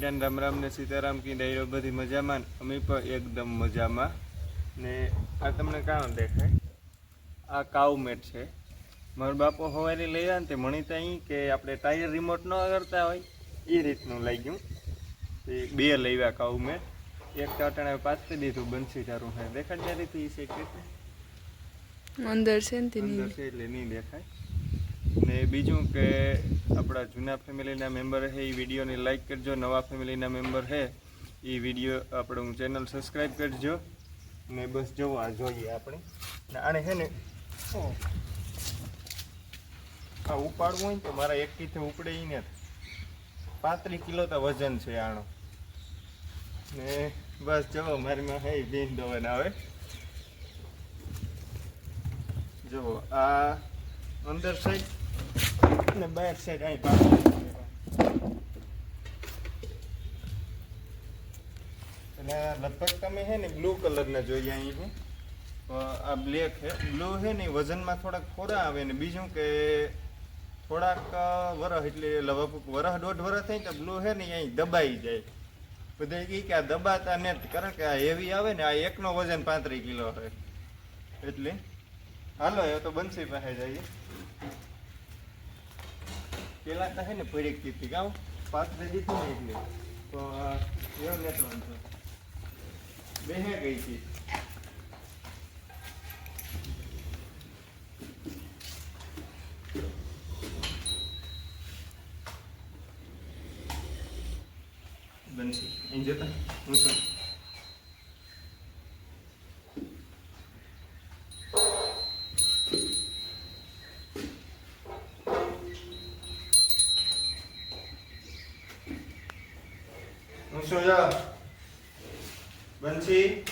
બધાને રામ રામ ને સીતારામ કી ડાયરો બધી મજામાં અમે પણ એકદમ મજામાં. ને આ તમને કાં દેખાય? આ કાઉ મેટ છે. મારો બાપો હવારે લઈ આવ્યા ને તે મણીતા અહીં કે આપણે ટાયર રિમોટ ન કરતા હોય એ રીતનું લઈ ગયું. તે બે લઈવા કાઉ મેટ એક ટાટાણે પાછી દીધું બંસી તારું હે. દેખાડ જ્યારે એ છે? કે અંદર છે અંદર છે એટલે નહીં દેખાય. ને બીજું કે આપણા જૂના ફેમિલીના મેમ્બર છે એ વિડીયોને લાઇક કરજો, નવા ફેમિલીના મેમ્બર છે એ વીડિયો આપણું ચેનલ સબસ્ક્રાઈબ કરજો. ને બસ જોવો આ જોઈએ આપણે. આને છે ને આ ઉપાડવું હોય ને તો મારા એકથી કીથે ઉપડે એ નથી પાંત્રીસ કિલો તો વજન છે આનો. ને બસ જુઓ મારીમાં હે બેન દવન આવે. જુઓ આ અંદર સાઈડ અને બેક સાઈડ અહીં આ લગભગ તમે છે ને બ્લુ કલરના જોઈએ અહીં છે. આ બ્લેક છે. બ્લુ છે ને વજનમાં થોડાક ખોરા આવે ને બીજું કે થોડાક વરસ એટલે લગભગ વરસ દોઢ વરસ થાય તો બ્લુ છે ને અહીં દબાઈ જાય. બધા એ કે આ દબાતા નથી. કારણ કે આ હેવી આવે ને, આ એકનો વજન પાંત્રીસ કિલો છે એટલે હાલો, એ તો બંસી પાસે જઈએ. પેલા તો હે ને પડીક કીધી ગાવ પાત્રે દીધું ને એટલે. તો એવો નથી વાંધો બેહે ગઈ હતી બનશે. અહીં જતા. હું હું શું જા બંસી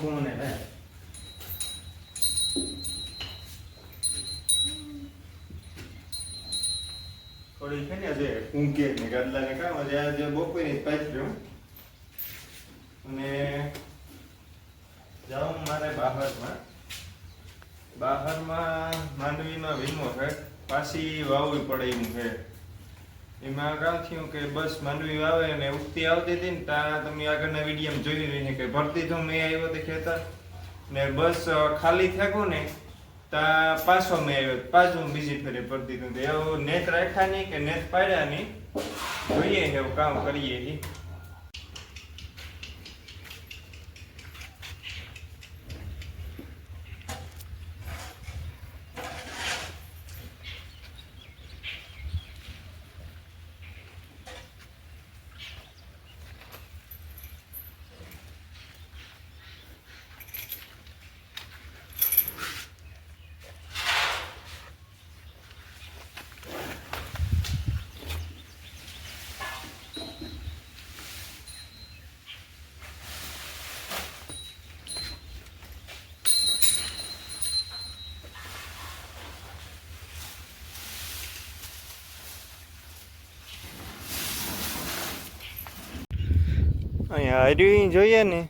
કોણ ને હે? થોડી છે ને આજે ઊંઘે ને ગાદલા ને કામ આજે આજે બપોરની પાછી પાછળ અને જાઉં મારે બહારમાં બહારમાં માંડવીમાં વીમો છે પાછી વાવવી પડે એમ છે. એમાં કામ થયું કે બસ માંડવી વાવે અને ઉગતી આવતી હતી ને ત્યાં તમે આગળના વિડીયોમાં જોઈ રહી કે ભરતી તો મેં આવ્યો તે ખેતર ને બસ ખાલી થેકું ને ત્યાં પાછો મેં આવ્યો. પાછું બીજી ફેરી ભરતી હતું એવું નેત રાખ્યા નહીં કે નેત પાડ્યા નહીં. જોઈએ એવું કામ કરીએ ઈ. અહીંયા હાર્યું જોઈએ ને,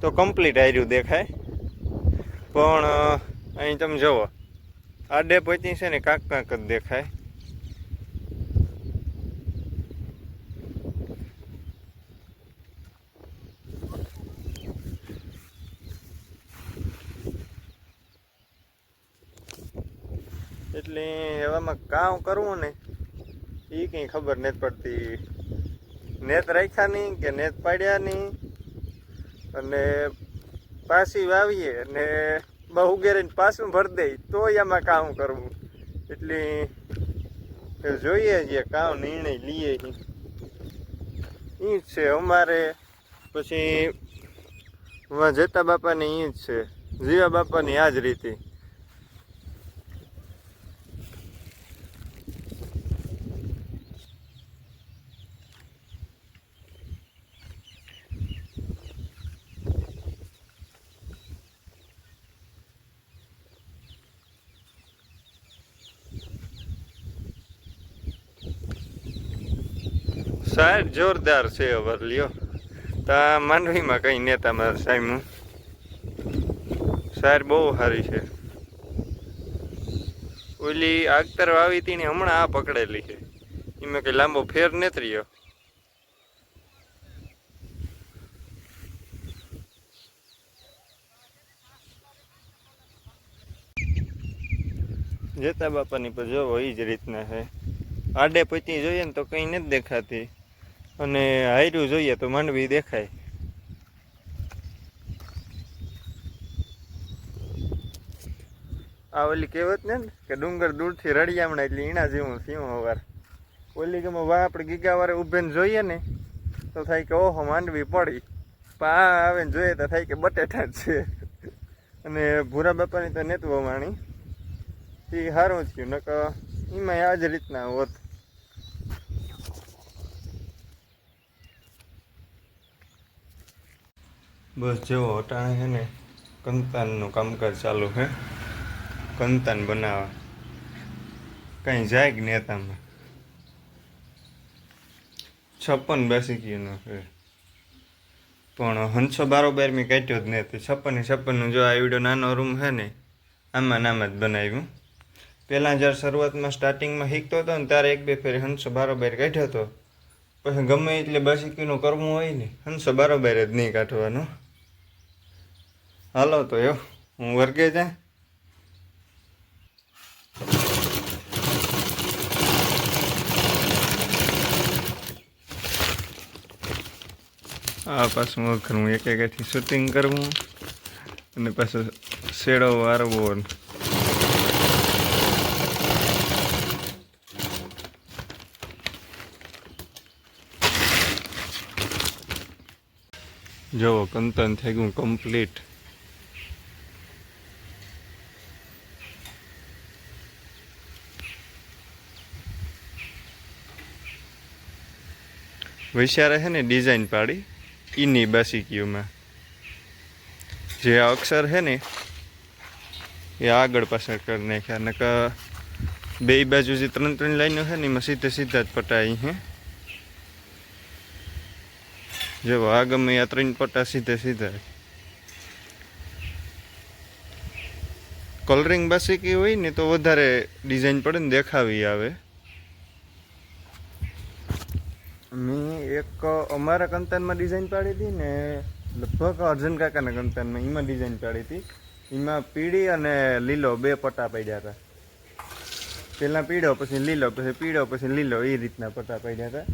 તો કમ્પ્લીટ હાર્યું દેખાય. પણ અહીં તમે જુઓ આડે પહોંચી છે ને, કાંક કાંક જ દેખાય. એટલે એવામાં કામ કરવું ને એ કંઈ ખબર નથી પડતી. નેત રાખ્યા નહીં કે નેત પાડ્યા નહીં અને પાછી વાવીએ અને બહુ ઉગેરીને પાછું ભરી દઈ તો એમાં કામ કરવું. એટલે જોઈએ છીએ કામ નિર્ણય લઈએ એ જ છે અમારે, પછી જેતા બાપાની એ જ છે, જીવા બાપાની આ જ રીતે. સાહેબ જોરદાર છે વરલીઓ લ્યો. આ માંડવીમાં કંઈ નેતા મારે સાહેબ સાહેબ બહુ સારી છે. ઓલી આગતર વાવી હતી હમણાં આ પકડેલી છે. એમાં કંઈ લાંબો ફેર નથી રહ્યો. જેતા બાપાની પર જોવો એ જ રીતના છે આડે પચી જોઈએ ને તો કંઈ નથી દેખાતી. અને હાર્યું જોઈએ તો માંડવી દેખાય. આ ઓલી કહેવત ને કે ડુંગર દૂરથી રળિયામણા એટલે ઈણા જેવું સિંહ હવાર. ઓલી કે વાહ આપણે ગીગાવારે ઊભે ને જોઈએ ને, તો થાય કે ઓહો માંડવી પડી. આ આવે ને જોઈએ તો થાય કે બટેટા જ છે. અને ભૂરા બાપાની તો નેતવો વમાણી એ સારું થયું નક એમાં આ જ રીતના હોત. બસ જેવો અટાણે છે ને, કંતાનનું કામકાજ ચાલુ છે. કંતાન બનાવવા. કંઈ જાય કે નેતામાં છપ્પન બેસી ગયું છે. પણ હંસો બારોબાર મેં કાઢ્યો જ નહીં તો છપ્પન છપ્પનનું જો આ વીડિયો નાનો રૂમ છે ને, આમાં નામ જ બનાવ્યું. પહેલાં જ્યારે શરૂઆતમાં સ્ટાર્ટિંગમાં શીખતો હતો ને, ત્યારે એક બે ફેરી હંસો બારોબાર કાઢ્યો હતો પછી ગમે એટલે બાસીકીનું કરવું હોય ને હંસો બારોબાર જ નહીં કાઢવાનો. હાલો તો એવો હું વર્ગે જાય આ પાછું વખર હું એક એકેથી શૂટિંગ કરવું અને પાછું શેડો વારવો જોવો કંતન થઈ ગયું કમ્પ્લીટ વિચારે છે ને ડિઝાઇન પાડી, ઈની બાસીકીઓમાં. જે આ અક્ષર છે ને, એ આગળ પાછળ કરી નાખ્યા નક બે બાજુ જે ત્રણ ત્રણ લાઈનો છે ને, એમાં સીધે સીધા જ પટાઈ છે જો આ ગમે આ ત્રણ પટ્ટા સીધે સીધા. કલરિંગ બાસીકી હોય ને તો વધારે ડિઝાઇન પડે ને દેખાવી આવે. મેં એક, અમારા કંતાનમાં ડિઝાઇન પાડી હતી ને, લગભગ અર્જુન કાકાના કંતાનમાં એમાં ડિઝાઇન પાડી હતી. એમાં પીળી અને લીલો બે પટ્ટા પડ્યા હતા. પહેલાં પીળો, પછી લીલો, પછી પીળો, પછી લીલો, એ રીતના પટ્ટા પડ્યા હતા.